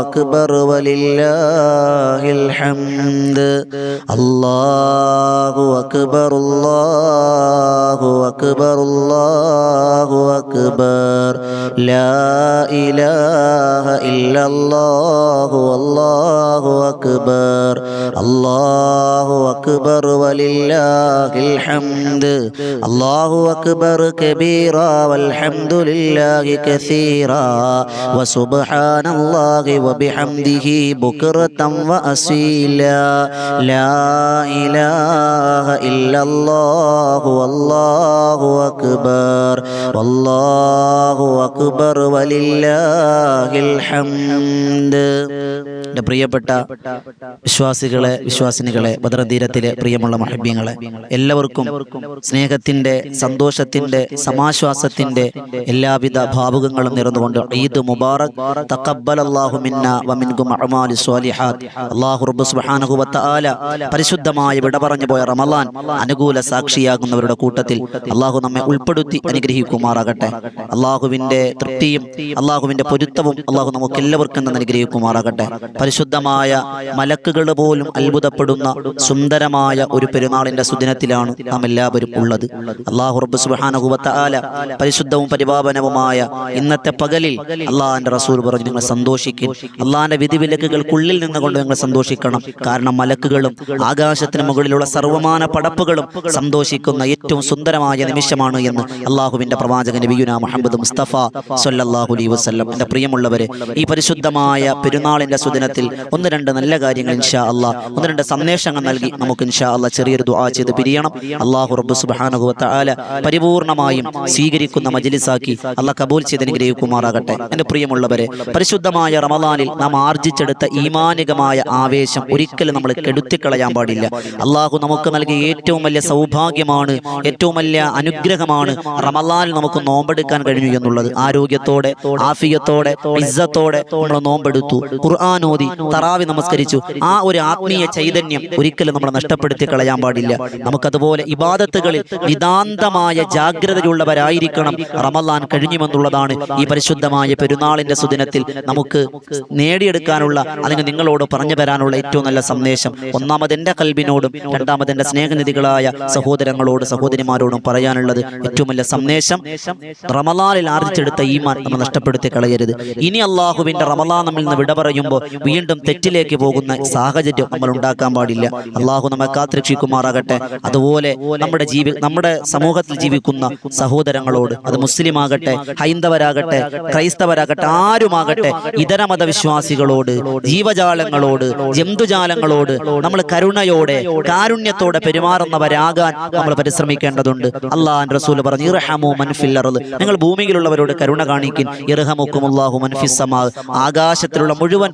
أكبر ولله الحمد. الله أكبر الله أكبر الله أكبر. لا إله إلا الله والله أكبر. الله أكبر ولله الحمد. الله أكبر كبيرا والحمد لله كثيرا. وسبحان الله وبحمده بكرة وأصيلا لا إله إلا الله والله أكبر والله أكبر ولله الحمد എന്റെ പ്രിയപ്പെട്ട വിശ്വാസികളെ വിശ്വാസിനികളെ ഭദ്രതീരത്തിലെ പ്രിയമുള്ള മഹബ്യങ്ങളെ എല്ലാവർക്കും സ്നേഹത്തിന്റെ സന്തോഷത്തിന്റെ സമാശ്വാസത്തിന്റെ എല്ലാവിധ ഭാവുകങ്ങളും നിറന്നുകൊണ്ട് ഈദ് മുബാറക്. സുബ്ഹാനഹു വതആല പരിശുദ്ധമായ വിട പറഞ്ഞു പോയ റമലാൻ അനുകൂല സാക്ഷിയാകുന്നവരുടെ കൂട്ടത്തിൽ അള്ളാഹു നമ്മെ ഉൾപ്പെടുത്തി അനുഗ്രഹിക്കുമാറാകട്ടെ. അള്ളാഹുവിന്റെ തൃപ്തിയും അള്ളാഹുവിന്റെ പൊരുത്തവും അള്ളാഹു നമുക്ക് എല്ലാവർക്കും അനുഗ്രഹിക്കുമാറാകട്ടെ. പരിശുദ്ധമായ മലക്കുകൾ പോലും അത്ഭുതപ്പെടുന്ന സുന്ദരമായ ഒരു പെരുന്നാളിന്റെ സുദിനത്തിലാണ് നാം എല്ലാവരും ഉള്ളത്. അള്ളാഹു റബ്ബ് സുബ്ഹാനഹു വതആല പരിശുദ്ധവും പരിപാവനവുമായ ഇന്നത്തെ പകലിൽ അള്ളാഹിന്റെ റസൂൽ പറഞ്ഞു നിങ്ങൾ സന്തോഷിക്കും. അള്ളാഹിന്റെ വിധിവിലക്കുകൾക്കുള്ളിൽ നിന്നുകൊണ്ട് നിങ്ങൾ സന്തോഷിക്കണം. കാരണം മലക്കുകളും ആകാശത്തിന് മുകളിലുള്ള സർവമാന പടപ്പുകളും സന്തോഷിക്കുന്ന ഏറ്റവും സുന്ദരമായ നിമിഷമാണ് എന്ന് അള്ളാഹുവിന്റെ പ്രവാചകൻ നബിയുന മുഹമ്മദ് മുസ്തഫ സൊല്ലാഹുലി വസ്ലം എന്റെ പ്രിയമുള്ളവരെ ഈ പരിശുദ്ധമായ പെരുന്നാളിന്റെ സുദിനത്തിൽ ഒന്ന് രണ്ട് നല്ല കാര്യങ്ങൾ ഇൻഷാ അള്ളാ ഒന്ന് രണ്ട് സന്ദേശങ്ങൾ നൽകി നമുക്ക് ഇൻഷാ അള്ളാഹ് ചെറിയൊരു ദുആ ചെയ്ത് പിരിയണം. അള്ളാഹു റബ്ബു സുബ്ഹാനഹു വതആല പരിപൂർണമായും സ്വീകരിക്കുന്ന മജ്ലിസാക്കി അള്ളാഹ് കബൂൽ ചെയ്ത് അനുഗ്രഹിക്കുമാറാകട്ടെ. എന്റെ പ്രിയമുള്ളവരെ പരിശുദ്ധമായ റമദാനിൽ നാം ആർജിച്ചെടുത്ത ഈമാനികമായ ആവേശം ഒരിക്കലും നമ്മൾ കെടുത്തിക്കളയാൻ പാടില്ല. അള്ളാഹു നമുക്ക് നൽകിയ ഏറ്റവും വലിയ സൗഭാഗ്യമാണ് ഏറ്റവും വലിയ അനുഗ്രഹമാണ് റമദാനിൽ നമുക്ക് നോമ്പെടുക്കാൻ കഴിഞ്ഞു എന്നുള്ളത്. ആരോഗ്യത്തോടെ ആഫിയത്തോടെ ഇസ്സത്തോടെ നമ്മൾ നോമ്പെടുത്തു. ഖുർആൻ തറാവി നമസ്കരിച്ചു. ആ ഒരു ആത്മീയ ചൈതന്യം ഒരിക്കലും നമ്മൾ നഷ്ടപ്പെടുത്തി കളയാൻ പാടില്ല. നമുക്കതുപോലെ ഇബാദത്തുകളിൽ നിതാന്തമായ ജാഗ്രതയുള്ളവരായിരിക്കണം. റമദാൻ കഴിഞ്ഞുമെന്നുള്ളതാണ് ഈ പരിശുദ്ധമായ പെരുന്നാളിന്റെ സുദിനത്തിൽ നമുക്ക് നേടിയെടുക്കാനുള്ള അല്ലെങ്കിൽ നിങ്ങളോട് പറഞ്ഞു തരാനുള്ള ഏറ്റവും നല്ല സന്ദേശം ഒന്നാമത് എന്റെ കൽബിനോടും രണ്ടാമത് എന്റെ സ്നേഹനിധികളായ സഹോദരങ്ങളോട് സഹോദരിമാരോടും പറയാനുള്ളത് ഏറ്റവും വലിയ സന്ദേശം റമലാനിൽ ആർജിച്ചെടുത്ത ഈമാൻ നമ്മൾ നഷ്ടപ്പെടുത്തി കളയരുത്. ഇനി അള്ളാഹുവിന്റെ റമലാൻ നമ്മിൽ നിന്ന് വിട പറയുമ്പോൾ വീണ്ടും തെറ്റിലേക്ക് പോകുന്ന സാഹചര്യം നമ്മൾ ഉണ്ടാക്കാൻ പാടില്ല. അള്ളാഹു നമ്മെ കാത്തിരക്ഷിക്കുമാറാകട്ടെ. അതുപോലെ നമ്മുടെ ജീവി നമ്മുടെ സമൂഹത്തിൽ ജീവിക്കുന്ന സഹോദരങ്ങളോട് അത് മുസ്ലിം ആകട്ടെ ഹൈന്ദവരാകട്ടെ ക്രൈസ്തവരാകട്ടെ ആരുമാകട്ടെ ഇതര മതവിശ്വാസികളോട് ജീവജാലങ്ങളോട് ജന്തുജാലങ്ങളോട് നമ്മൾ കരുണയോടെ കാരുണ്യത്തോടെ പെരുമാറുന്നവരാകാൻ നമ്മൾ പരിശ്രമിക്കേണ്ടതുണ്ട്. അള്ളാഹ് റസൂൽ പറഞ്ഞു ഇറഹമോ അർൾ നിങ്ങൾ ഭൂമിയിലുള്ളവരോട് കരുണ കാണിക്കും. ഇറഹമുക്കും അള്ളാഹു മൻഫിസമാ ആകാശത്തിലുള്ള മുഴുവൻ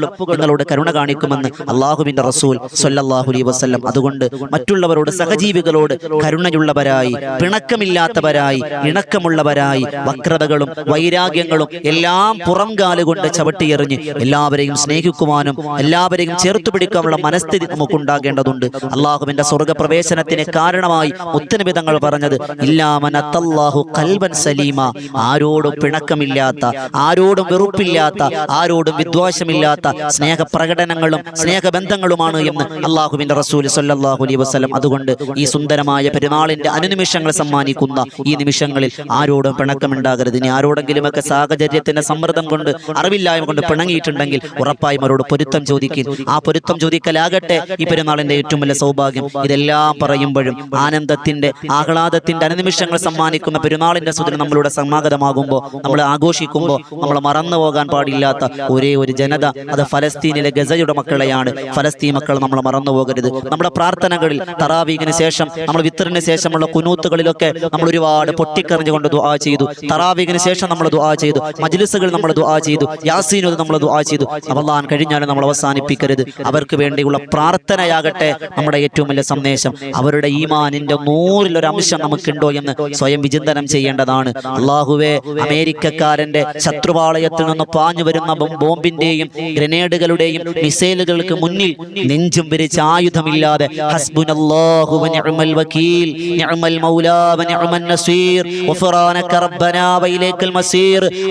പടപ്പുകളും നിങ്ങളോട് കരുണ കാണിക്കുമെന്ന് അള്ളാഹുവിന്റെ റസൂൽ സൊല്ലാഹു അലൈഹി വസല്ലം. അതുകൊണ്ട് മറ്റുള്ളവരോട് സഹജീവികളോട് കരുണയുള്ളവരായി പിണക്കമില്ലാത്തവരായി ഇണക്കമുള്ളവരായി വക്രതകളും വൈരാഗ്യങ്ങളും എല്ലാം പുറം കാലുകൊണ്ട് ചവിട്ടിയെറിഞ്ഞ് എല്ലാവരെയും സ്നേഹിക്കുവാനും എല്ലാവരെയും ചേർത്തു പിടിക്കാനുള്ള മനസ്ഥിതി നമുക്ക് ഉണ്ടാകേണ്ടതുണ്ട് അള്ളാഹുവിന്റെ സ്വർഗപ്രവേശനത്തിന് കാരണമായി ഉത്തരവിധങ്ങൾ പറഞ്ഞത് ഇല്ലാമനത്തല്ലാഹു കൽബൻ സലീമ. ആരോടും പിണക്കമില്ലാത്ത ആരോടും വെറുപ്പില്ലാത്ത ആരോടും വിദ്വാശമില്ലാത്ത സ്നേഹപ്രകടനങ്ങളും സ്നേഹബന്ധങ്ങളുമാണ് എന്ന് അള്ളാഹുവിന്റെ റസൂൽ സല്ലല്ലാഹു അലൈഹി വസ്ലം അതുകൊണ്ട് ഈ സുന്ദരമായ പെരുന്നാളിന്റെ അനുനിമിഷങ്ങൾ സമ്മാനിക്കുന്ന ഈ നിമിഷങ്ങളിൽ ആരോടും പിണക്കമുണ്ടാകരുത്. ഇനി ആരോടെങ്കിലുമൊക്കെ സാഹചര്യത്തിന്റെ സമ്മർദ്ദം കൊണ്ട് അറിവില്ലായ്മ കൊണ്ട് പിണങ്ങിയിട്ടുണ്ടെങ്കിൽ ഉറപ്പായും അവരോട് പൊരുത്തം ചോദിക്കും ആ പൊരുത്തം ചോദിക്കലാകട്ടെ ഈ പെരുന്നാളിന്റെ ഏറ്റവും വലിയ സൗഭാഗ്യം. ഇതെല്ലാം പറയുമ്പോഴും ആനന്ദത്തിന്റെ ആഹ്ലാദത്തിന്റെ അനുനിമിഷങ്ങൾ സമ്മാനിക്കുന്ന പെരുന്നാളിന്റെ സുദിനം നമ്മളുടെ സമാഗതമാകുമ്പോൾ നമ്മൾ ആഘോഷിക്കുമ്പോൾ നമ്മൾ മറന്നു പോകാൻ പാടില്ലാത്ത ഒരേ ഒരു ജനത അത് ഫലസ്തീനിലെ ഗസയുടെ മക്കളെയാണ്. ഫലസ്തീൻ മക്കൾ നമ്മൾ മറന്നു പോകരുത്. നമ്മുടെ പ്രാർത്ഥനകളിൽ തറാവീഖിന് ശേഷം നമ്മൾ വിത്തറിന് ശേഷമുള്ള കുനൂത്തുകളിലൊക്കെ നമ്മൾ ഒരുപാട് പൊട്ടിക്കറിഞ്ഞുകൊണ്ട് ദുആ ചെയ്തു. തറാവീഖിന് ശേഷം നമ്മൾ ദുആ ചെയ്തു. മജ്ലിസുകൾ നമ്മൾ ദുആ ചെയ്തു. യാസീനോ നമ്മൾ ദുആ ചെയ്തു. അവല്ലാൻ കഴിഞ്ഞാലും നമ്മൾ അവസാനിപ്പിക്കരുത്. അവർക്ക് വേണ്ടിയുള്ള പ്രാർത്ഥനയാകട്ടെ നമ്മുടെ ഏറ്റവും വലിയ സന്ദേശം. അവരുടെ ഈമാനിന്റെ നൂറിലൊരു അംശം നമുക്കുണ്ടോ എന്ന് സ്വയം വിചിന്തനം ചെയ്യേണ്ടതാണ്. അള്ളാഹുവെ അമേരിക്കക്കാരന്റെ ശത്രുപാളയത്തിൽ നിന്ന് പാഞ്ഞു വരുന്ന ബോംബിന്റെയും ഗ്രനേഡുകളുടെയും മിസൈലുകൾക്ക് മുന്നിൽ നെഞ്ചും വിരിച്ച ആയുധമില്ലാതെ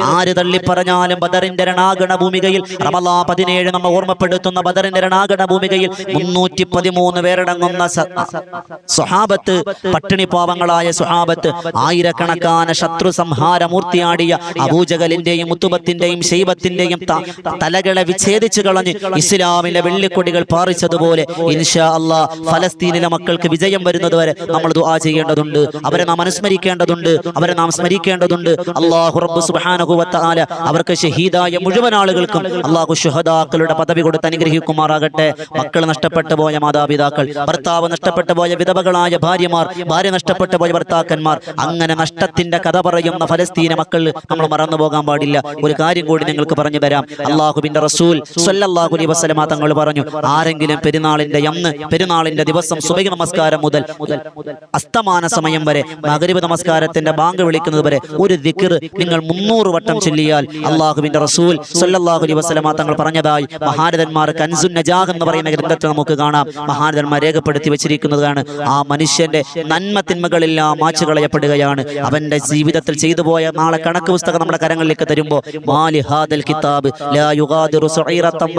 ആര് തള്ളി പറഞ്ഞാലും ബദറിന്റെ രണാഗണ ഭൂമികയിൽ റമലാ പതിനേഴ് നമ്മൾ ഓർമ്മപ്പെടുത്തുന്ന ബദറിന്റെ രണാഗണ ഭൂമികയിൽ മുന്നൂറ്റി പതിമൂന്ന് പേരടങ്ങുന്ന സ- സ്വഹാബത്ത് പട്ടിണി പാവങ്ങളായ സ്വഹാബത്ത് ആയിരക്കണക്കാന ശത്രു സംഹാരമൂർത്തിയാടിയ അബൂജകലിന്റെയും മുത്തുബത്തിന്റെയും ശൈബത്തിന്റെയും തലകളെ വിച്ഛേദിച്ചു കളഞ്ഞ് ഇസ്ലാമിലെ വെള്ളിക്കൊടികൾ പാറിച്ചതുപോലെ ഇൻഷാ അള്ളാ ഫലസ്തീനിലെ മക്കൾക്ക് വിജയം വരുന്നത് വരെ നമ്മൾ ദുആ ചെയ്യേണ്ടതുണ്ട്. അവരെ നാം അനുസ്മരിക്കേണ്ടതുണ്ട്. അവരെ നാം സ്മരിക്കേണ്ടതുണ്ട്. അള്ളാഹു റബ്ബ് തആല അവർക്ക് ഷഹീദായ മുഴുവൻ ആളുകൾക്കും അള്ളാഹു ഷുഹദാക്കളുടെ പദവി കൊടുത്ത് അനുഗ്രഹിക്കുമാറാകട്ടെ. മക്കൾ നഷ്ടപ്പെട്ടു പോയ മാതാപിതാക്കൾ ഭർത്താവ് നഷ്ടപ്പെട്ടു പോയ വിധവകളായ ഭാര്യമാർ ഭാര്യ നഷ്ടപ്പെട്ടു പോയ ഭർത്താക്കന്മാർ അങ്ങനെ നഷ്ടത്തിന്റെ കഥ പറയുന്ന ഫലസ്തീന മക്കൾ നമ്മൾ മറന്നു പോകാൻ പാടില്ല. ഒരു കാര്യം കൂടി നിങ്ങൾക്ക് പറഞ്ഞു തരാം. അള്ളാഹുബിന്റെ റസൂൽ സല്ലല്ലാഹു അലൈഹി വസല്ലമ തങ്ങൾ പറഞ്ഞു ആരെങ്കിലും പെരുന്നാളിന്റെ അന്ന് പെരുന്നാളിന്റെ ദിവസം സുബഹി നമസ്കാരം മുതൽ അസ്തമാന സമയം വരെ മഗ്രിബ് നമസ്കാരത്തിന്റെ ബാങ്ക് വിളിക്കുന്നത് വരെ ഒരു ദിക്ർ നിങ്ങൾ മുന്നൂറ് വട്ടം ചൊല്ലിയാൽ അള്ളാഹുവിന്റെ റസൂൽ സല്ലല്ലാഹു അലൈഹി വസല്ലമ തങ്ങൾ പറഞ്ഞതായി മഹാരഥന്മാർ കൻസുൻ നജാഹ് എന്ന് പറയുന്ന ഗ്രന്ഥത്തിൽ നമുക്ക് കാണാം. മഹാരഥന്മാർ രേഖപ്പെടുത്തി വെച്ചിരിക്കുന്നതാണ്. ആ മനുഷ്യന്റെ നന്മ തിന്മകളെല്ലാം മാച്ചു കളയപ്പെടുകയാണ് അവന്റെ ജീവിതത്തിൽ ചെയ്തു പോയ നാളെ കണക്ക് പുസ്തകം നമ്മുടെ കരങ്ങളിലേക്ക് തരുമ്പോൾ മാലിഹാദൽ കിതാബ് ലാ യുഗാദിറു സഗീറത്തൻ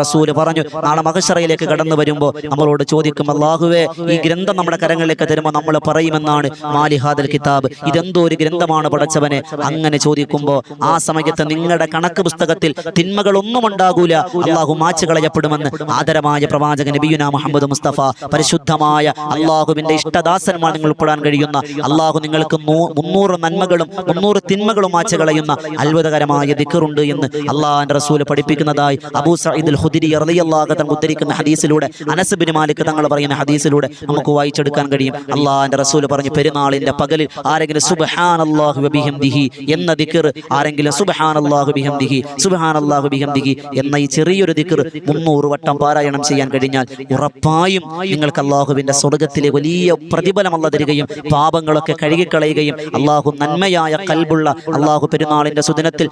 റസൂൽ പറഞ്ഞു നാളെ മഹശറയിലേക്ക് കടന്നു വരുമ്പോൾ നമ്മളോട് ചോദിക്കും അള്ളാഹുവേ ഈ ഗ്രന്ഥം നമ്മുടെ കരങ്ങളിലേക്ക് തരുമ്പോൾ നമ്മൾ പറയുമെന്നാണ് മാലി ഹാദൽ കിതാബ്. ഇതെന്തോ ഒരു ഗ്രന്ഥമാണ് പടച്ചവനെ അങ്ങനെ ചോദിക്കുമ്പോൾ ആ സമയത്ത് നിങ്ങളുടെ കണക്ക് പുസ്തകത്തിൽ തിന്മകളൊന്നും ഉണ്ടാകൂല. അള്ളാഹു മാച്ചു കളയപ്പെടുമെന്ന് ആദരമായ പ്രവാചകൻ നബിയുന മുഹമ്മദ് മുസ്തഫ പരിശുദ്ധമായ അള്ളാഹുവിന്റെ ഇഷ്ടദാസന്മാർ നിങ്ങൾ ഉൾപ്പെടാൻ കഴിയുന്ന അള്ളാഹു നിങ്ങൾക്ക് മുന്നൂറ് നന്മകളും മുന്നൂറ് തിന്മകളും മാച്ചു കളയുന്ന അത്ഭുതകരമായ ദിക്കറുണ്ട് എന്ന് അള്ളാഹാൻ റസൂൽ പഠിപ്പിക്കുന്നതായി അബൂ സഈദുൽ ഹുദിരി റളിയല്ലാഹു തങ്ങൾ ഉദ്ധരിക്കുന്ന ഹദീസിലൂടെ അനസ് ബിൻ മാലിക് തങ്ങൾ പറയുന്ന ഹദീസിലൂടെ നമുക്ക് വായിച്ചെടുക്കാൻ കഴിയും. അള്ളാഹാന്റെ റസൂൽ പറഞ്ഞു പെരുന്നാളിന്റെ പകലിൽ ആരെങ്കിലും സുബ്ഹാനല്ലാഹു വബിഹംദിഹി എന്ന ദിക്കർ ആരെങ്കിലും സുബഹാൻ അള്ളാഹു ബിഹംദിഹി സുബ്ഹാനല്ലാഹു ബിഹംദിഹി എന്ന ഈ ചെറിയൊരു ദിക്കർ മുന്നൂറ് വട്ടം പാരായണം ചെയ്യാൻ കഴിഞ്ഞാൽ ഉറപ്പായും നിങ്ങൾക്ക് അള്ളാഹുവിന്റെ സ്വർഗത്തിലെ വലിയ പ്രതിഫലം അല്ല തരികയും പാപങ്ങളൊക്കെ കഴുകിക്കളയുകയും അള്ളാഹു നന്മയായ കൽബുള്ള അള്ളാഹു പെരുന്നാളിന്റെ സുദിനത്തിൽ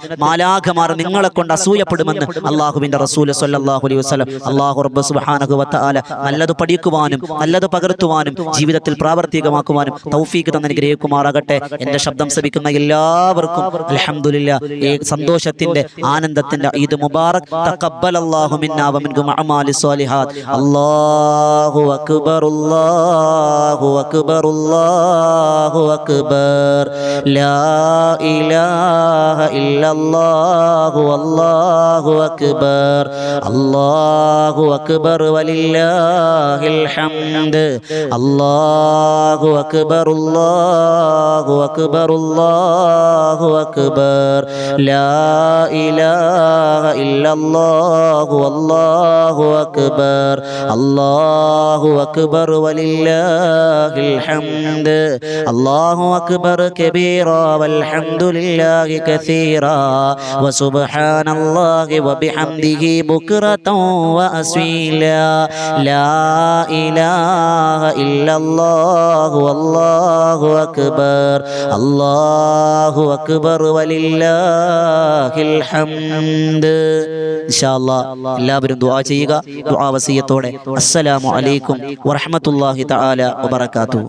മാലാഖമാർ നിങ്ങളെ കൊണ്ട് അസൂയപ്പെടുമെന്ന് അള്ളാഹുവിന്റെ റസൂൽ സല്ലല്ലാഹു അലൈഹി വസല്ലം. അള്ളാഹു റബ്ബ് സുബ്ഹാനഹു വത്താല നല്ലത് പഠിക്കുവാനും നല്ലത് പകർത്തുവാനും ജീവിതത്തിൽ പ്രാവർത്തികമാക്കുവാനും തൗഫീഖ് തന്നെ അനുഗ്രഹിക്കുമാറാകട്ടെ. എന്റെ ശബ്ദം ശ്രമിക്കുന്ന എല്ലാവർക്കും അൽഹംദുലില്ലാ ഈ സന്തോഷത്തിന്റെ ആനന്ദത്തിന്റെ ഈദ് മുബാറക്. തഖബ്ബലല്ലാഹു മിന്നാ വ മിൻകും അഅമാലി സ്വാലിഹാത്ത്. അല്ലാഹു അക്ബർ അല്ലാഹു അക്ബർ അല്ലാഹു അക്ബർ. ലാ ഇലാഹ ഇല്ലല്ലാഹു അല്ലാഹു അക്ബർ അല്ലാഹു അക്ബർ വലില്ലാഹിൽ ഹംദ് അല്ലാഹു അക്ബർ അല്ലാഹു അക്ബർ അല്ലാഹു അക്ബർ ലാ ഇലാഹ ഇല്ലല്ലാഹു അല്ലാഹു അക്ബർ അല്ലാഹു അക്ബർ വലില്ലാഹിൽ ഹംദ് അല്ലാഹു അക്ബർ കബീറ വൽഹംദുലില്ലാഹി കസീറാ വസുബ്ഹാനല്ലാഹി വബിഹംദിഹി ബുക്റതൻ വഅസ്വീലാ ലാ ഇലാഹ ഇല്ലല്ലാഹു അല്ലാഹു അക്ബർ അല്ലാഹു അക്ബർ വലില്ലാഹിൽ ഹംദ് ഇൻഷാ അല്ലാഹ് എല്ലാവരും ദുആ ചെയ്യുക. ദുആ വസിയത്തോടെ. അസ്സലാമു അലൈക്കും വറഹ്മത്തുള്ളാഹി തആല വബറകാതുഹു.